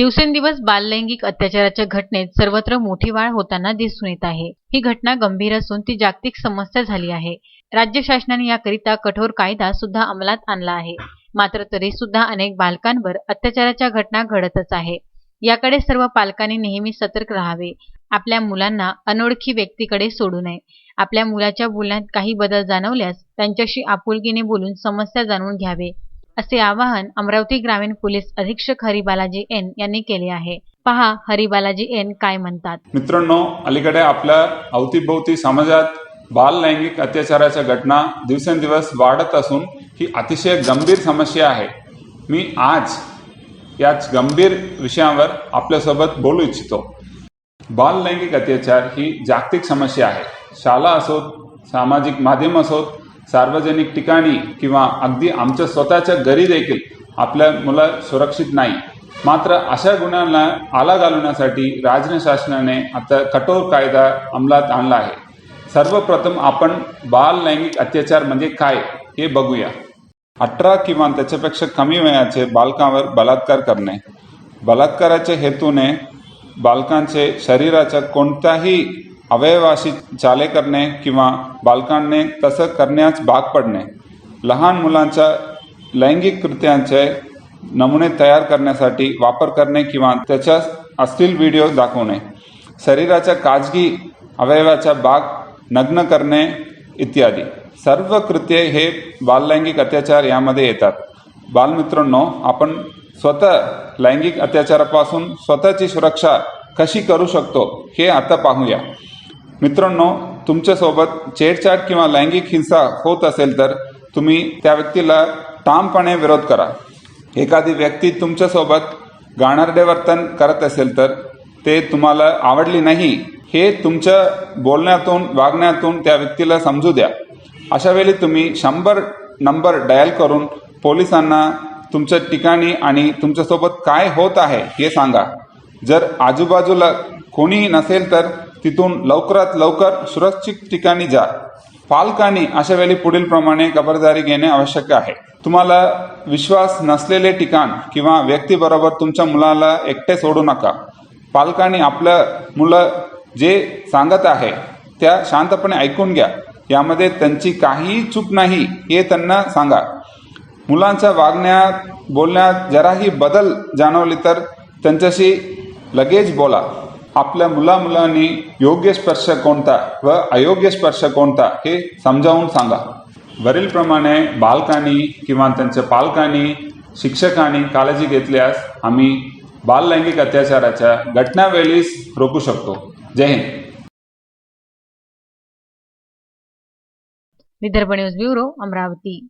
दिवसेंदिवस बाललैंगिक अत्याचाराच्या घटनेत सर्वत्र मोठी वाढ होताना दिसून येत आहे. ही घटना गंभीर असून ती जागतिक समस्या झाली आहे. राज्य शासनाने याकरिता कठोर कायदा सुद्धा अंमलात आणला आहे. मात्र तरी सुद्धा अनेक बालकांवर अत्याचाराच्या घटना घडतच आहे. याकडे सर्व पालकांनी नेहमी सतर्क राहावे. आपल्या मुलांना अनोळखी व्यक्तीकडे सोडू नये. आपल्या मुलाच्या बोलण्यात काही बदल जाणवल्यास त्यांच्याशी आपुलकीने बोलून समस्या जाणून घ्यावे. असे आवाहन अमरावती ग्रामीण पोलीस अधीक्षक हरिबालाजी एन यांनी केले आहे. पहा हरिबालाजी एन काय म्हणतात. मित्रांनो अलीकडे आपल्या अवतीभोवती समाजात बाल लैंगिक अत्याचाराच्या घटना दिवसेंदिवस वाढत असून ही अतिशय गंभीर समस्या आहे. मी आज याच गंभीर विषयावर आपल्यासोबत बोलू इच्छितो. बाल लैंगिक अत्याचार ही जागतिक समस्या आहे. शाळा असोत सामाजिक माध्यम असोत सार्वजनिक ठिकाणी किंवा अगदी आमच्या स्वतःच्या घरी देखील आपल्या मुलं सुरक्षित नाही. मात्र अशा गुन्ह्यांना आला घालवण्यासाठी राज्य शासनाने आता कठोर कायदा अंमलात आणला आहे. सर्वप्रथम आपण बाल लैंगिक अत्याचार म्हणजे काय हे बघूया. अठरा किंवा त्याच्यापेक्षा कमी वयाचे बालकांवर बलात्कार करणे. बलात्काराच्या हेतूने बालकांचे शरीराच्या कोणत्याही अवयवाशी चाले करणे किंवा बालकांनी तसं करण्यास भाग पडणे लहान मुलांच्या लैंगिक कृत्यांचे नमुने तयार करण्यासाठी वापर करणे किंवा त्याच्या अश्लील व्हिडिओ दाखवणे शरीराच्या काजगी अवयवाचा भाग नग्न करणे इत्यादी. सर्व कृत्ये हे बाललैंगिक अत्याचार यामध्ये येतात. बालमित्रांनो आपण स्वतः लैंगिक अत्याचारापासून स्वतःची सुरक्षा कशी करू शकतो हे आता पाहूया. मित्रांनो तुमच्यासोबत छेडछाड किंवा लैंगिक हिंसा होत असेल तर तुम्ही त्या व्यक्तीला ठामपणे विरोध करा. एखादी व्यक्ती तुमच्यासोबत गाणारडे वर्तन करत असेल तर ते तुम्हाला आवडली नाही हे तुमच्या बोलण्यातून वागण्यातून त्या व्यक्तीला समजू द्या. अशा वेळी तुम्ही शंभर नंबर डायल करून पोलिसांना तुमच्या ठिकाणी आणि तुमच्यासोबत काय होत आहे हे सांगा. जर आजूबाजूला कोणीही नसेल तर तिथून लवकरात लवकर सुरक्षित ठिकाणी जा. पालकांनी अशा वेळी पुढील प्रमाणे खबरदारी घेणे आवश्यक आहे. तुम्हाला विश्वास नसलेले ठिकाण किंवा व्यक्तीबरोबर तुमच्या मुलाला एकटे सोडू नका. पालकांनी आपलं मुलं जे सांगत आहे त्या शांतपणे ऐकून घ्या. यामध्ये त्यांची काहीही चूक नाही हे त्यांना सांगा. मुलांच्या वागण्यात बोलण्यात जराही बदल जाणवली तर त्यांच्याशी लगेच बोला. आपल्या मुला मुलांनी योग्य स्पर्श कोणता व अयोग्य स्पर्श कोणता हे समजावून सांगा. वरीलप्रमाणे बालकांनी किंवा त्यांच्या पालकांनी शिक्षकांनी काळजी घेतल्यास आम्ही बाल लैंगिक अत्याचाराच्या घटनावेळीस रोखू शकतो. जय Hind. Vidarbha news bureau Amravati.